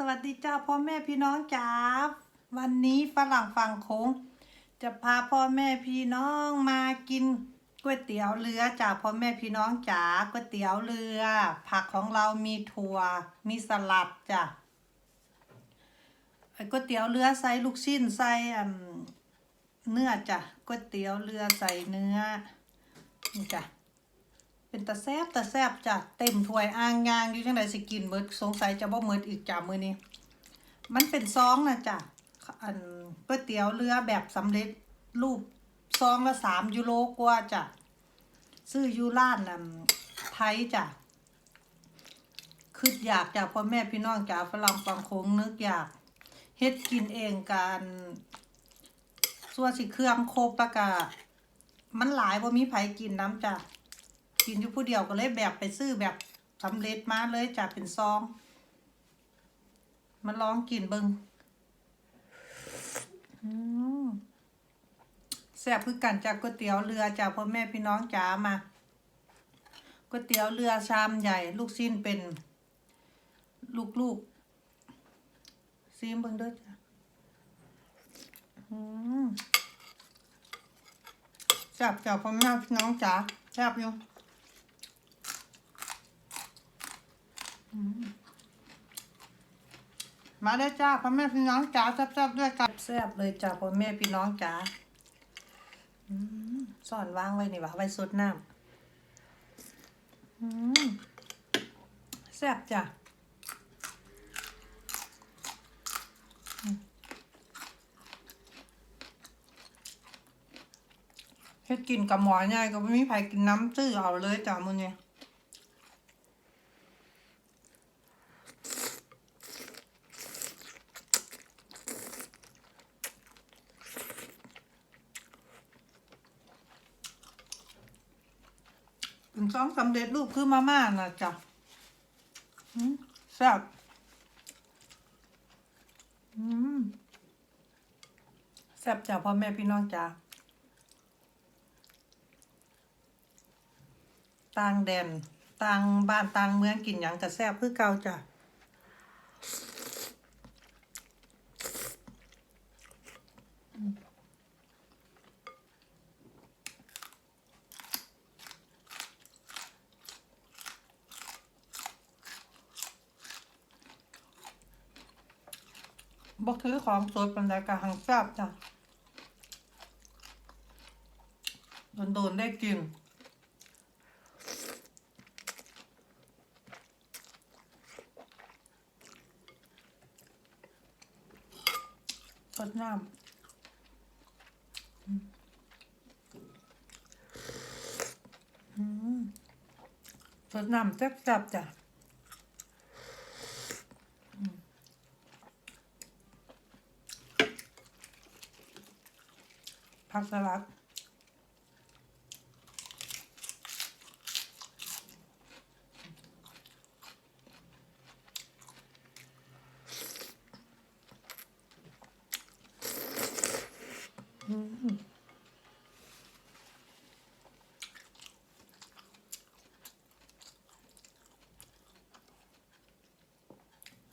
สวัสดีจ้าพ่อแม่พี่น้องจ๋าวันนี้ฝรั่งฝั่งโค้งจะพาพ่อแม่พี่น้องมากินก๋วยเตี๋ยวเรือจ้าพ่อแม่พี่น้องจ๋าก๋วยเตี๋ยวเรือ ผักของเรามีถั่ว มีสลัดจ้ะก๋วยเตี๋ยวเรือใส่ลูกชิ้นใส่เนื้อจ้ะก๋วยเตี๋ยวเรือใส่เนื้อนี่จ้ะ เป็นตะแซบตะแซบจ้ะเต็มถ้วยอ่างยางอยู่จังไดสิกินเบิดสงสัยจะบ่เมิดอีกจ้ะมื้อนี้ มันเป็นซองนะจ้ะอันก๋วยเตี๋ยวเรือแบบสำเร็จรูปซองละสามยูโรกว่าจ้ะซื้อยูร้านนำไทยจ้ะคืออยากจ้ะพ่อแม่พี่น้องจ้ะฝรั่งฟังโค้งนึกอยากเฮ็ดกินเองกันส่วนสิเครื่องโครบปะกะมันหลายบ่มีไผกินน้ำจ้ะ กินอยู่ผู้เดียวก็เลยแบบไปซื้อแบบสำเร็จมาเลยจ้ะเป็นซอง มาลองกินเบิงแซ่บคือกันจากก๋วยเตี๋ยวเรือจากพ่อแม่พี่น้องจ๋ามาก๋วยเตี๋ยวเรือชามใหญ่ ลูกชิ้นเป็น ลูกๆซีมเบิงด้วยจ้ะแซ่บจากพ่อแม่พี่น้องจ๋าแซ่บอยู่ มาได้จ้าพ่อแม่พี่น้องจ๋าแซ่บๆด้วยกันแซ่บเลยจ้าพ่อแม่พี่น้องจ๋าสอนวางไว้นี่วะไว้สดน้ำแซ่บจ้ะเฮ็ดกินกับหมอง่ายก็ไม่มีใครกินน้ำตื้อเอาเลยจ้ามื้อนี้เป็น ซองสำเร็จรูปคือมาม่านะจ๊ะแซ่บแซ่บจ้ะพ่อแม่พี่น้องจ้ะต่างแดนต่างบ้านต่างเมืองกินอย่างกับแซ่บคือเก่าจ้ะ บกถือของสดปันไดกะหังแซบจ้ะโดนๆได้กินสดน้ำสดน้ำแซ่บๆจ้ะ ผักสลัด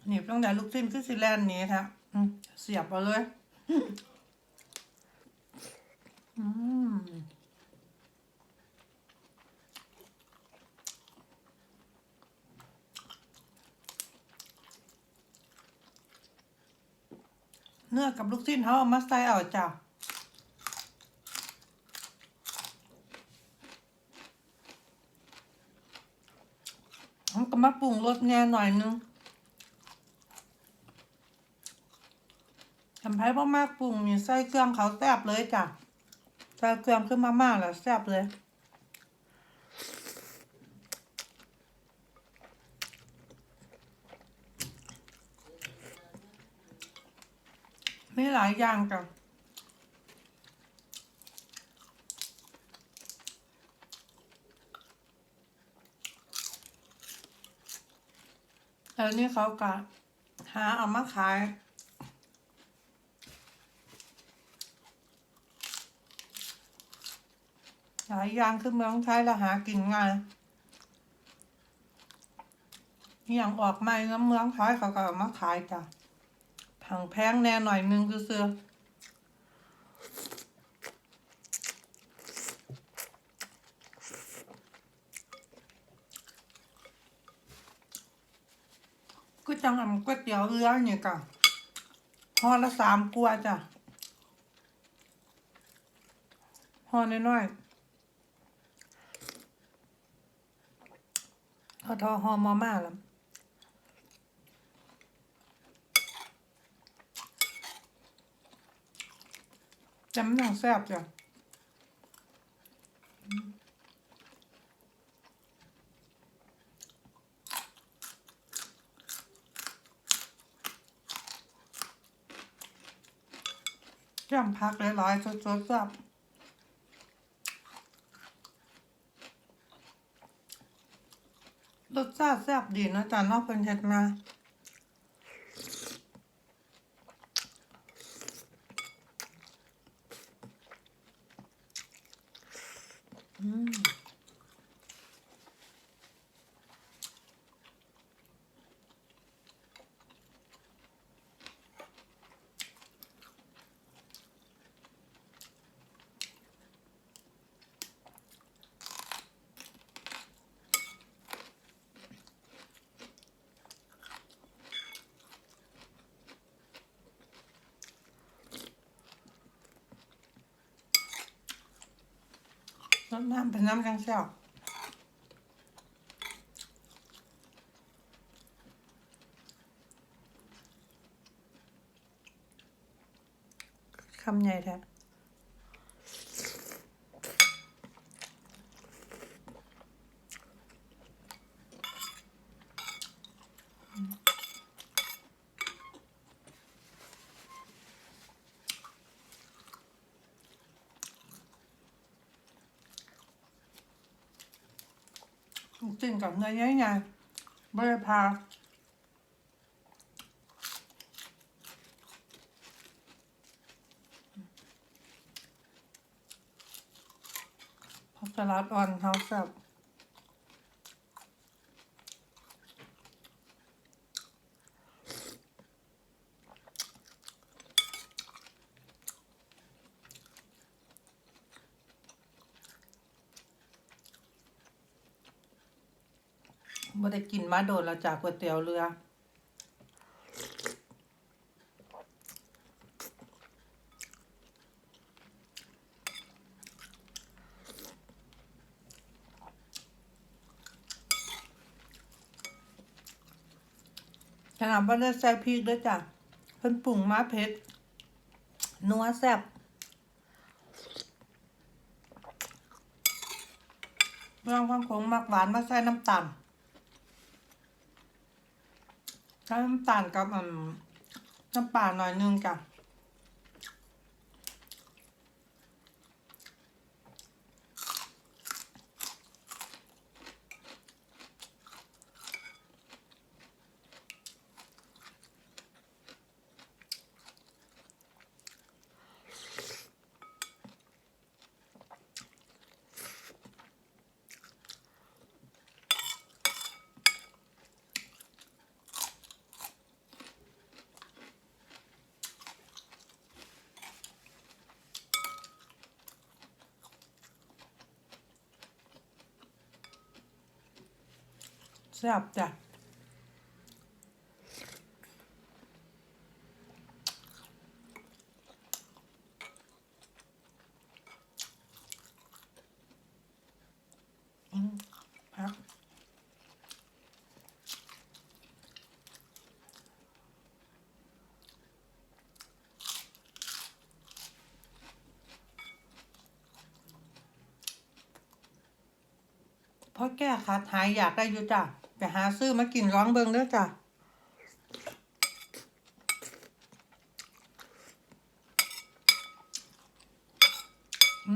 นีบตั้งแต่ลูกชิ้นคือสิแลนด์นี้ค่ะเสียบเอาเลย อืมเนื้อกับลูกชิ้นเขาเอามาใส่เอาจ้ะเขาก็มาปรุงรสแน่หน่อยนึงทำไพ่พ่อมากปรุงมีไส้เครื่องเขาแซ่บเลยจ้ะ ใส่เครื่องขึ้นมาม่าแล้วแซ่บเลยม่หลายอย่างจ้ะแล้วนี่เขาก็หาเอามาขาย หลายยางคือเมืองไทยและหากินง่ายอย่างออกใหม่น้ำเมืองขายเขาก็มาขายจ้ะผังแพงแน่หน่อยนึงคือเสือก็จังอ่ำก๋วยเตี๋ยวเรือเนี่ยก่ะห่อละสามกัวจ้ะห่อน้อยๆ อทอหอมามาแล้วจำหนังแซ่บจ้ะจำพักหลายๆสดๆแซ่บ รสชาติแซ่บดีนะจ๊ะนอกเป็นเฮ็ดมา น้ำเป็นน้ำแข็งแซ่บคำใหญ่แท้ จริงกับเนื้อใหญ่ๆไม่ได้พาผักสลัดอ่อนเขาแซ่บ ไม่ได้กินมาโดนแล้วจากก๋วยเตี๋ยวเรือ ขนาดว่าได้ใส่พริกด้วยจ้ะเพิ่นปรุงมาเผ็ดนัวแซ่บเรื่องความขมมักหวานมาใส่น้ำตาล ใช้น้ำตาลกับน้ำปลาหน่อยนึงจ้ะ ซ่บจ้ะอืมพักเพราะแก้คัดหายอยากได้อยู่จ้ะ หาซื้อมากินร้องเบิงเด้อจ้ะ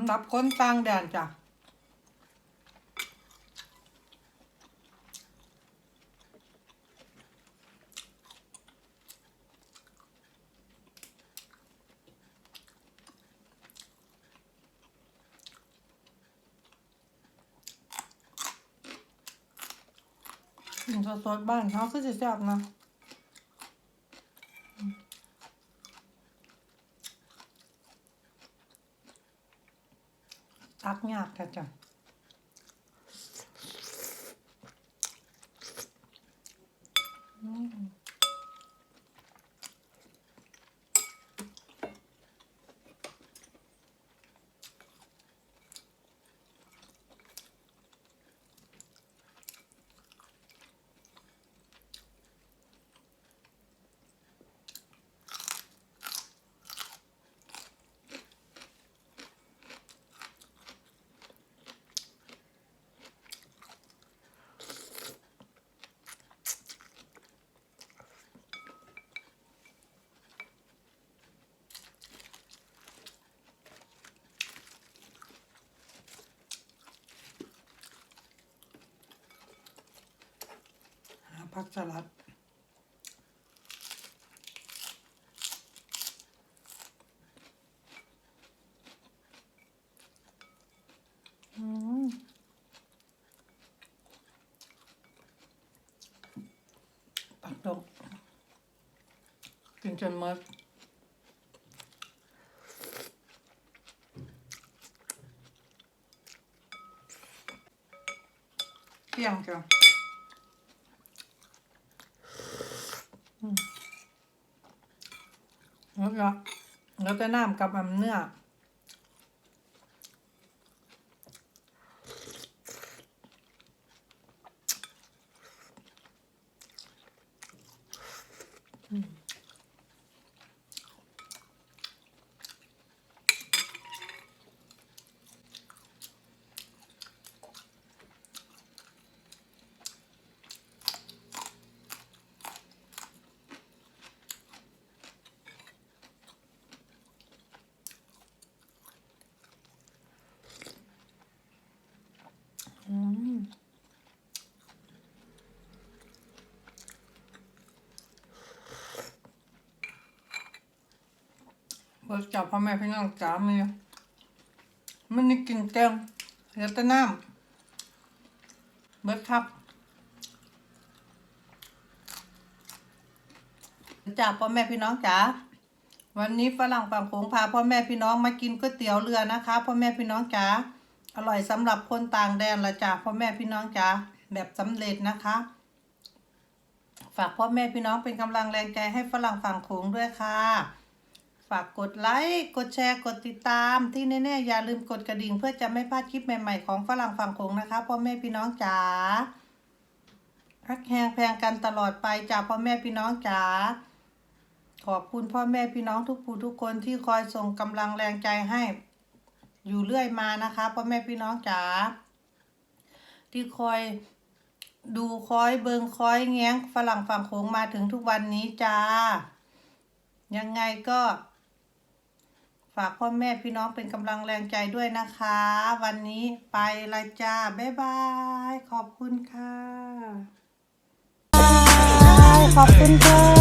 รับคนต่างแดนจ้ะ กินสดๆบ้านเขาคือสิแซ่บนะตักยากแท้จ้ะอืม หาผักสลัดปักตกกินจนหมดเปรี้ยงจ้ะอืม แล้วก็แล้วก็น้ำกับอันเนื้อ เบิกจับพ่อแม่พี่น้องจ๋ามีมันนี่กินแกงเลือแต่น้ำเบิกครับจ้าพ่อแม่พี่น้องจ๋าวันนี้ฝรั่งฝั่งโขงพาพ่อแม่พี่น้องมากินก๋วยเตี๋ยวเรือนะคะพ่อแม่พี่น้องจ๋าอร่อยสำหรับคนต่างแดนละจ้าพ่อแม่พี่น้องจ้าแบบสำเร็จนะคะ ฝากพ่อแม่พี่น้องเป็นกำลังแรงใจให้ฝรั่งฝั่งโขงด้วยค่ะ ฝากกดไลค์ กดแชร์ กดติดตาม ที่แน่ๆอย่าลืมกดกระดิ่ง เพื่อจะไม่พลาดคลิปใหม่ๆของฝรั่งฝั่งโขงนะคะพ่อแม่พี่น้องจ๋ารักแหงแพงกันตลอดไปจ้าพ่อแม่พี่น้องจ๋าขอบคุณพ่อแม่พี่น้องทุกผู้ทุกคนที่คอยส่งกำลังแรงใจให้ อยู่เรื่อยมานะคะพ่อแม่พี่น้องจ๋าที่คอยดูคอยเบิงคอยแง้งฝรั่งฝั่งโขงมาถึงทุกวันนี้จ้า ยังไงก็ ฝากพ่อแม่พี่น้องเป็นกำลังแรงใจด้วยนะคะ วันนี้ไปละจ้า บ๊ายบาย ขอบคุณค่ะ ขอบคุณค่ะ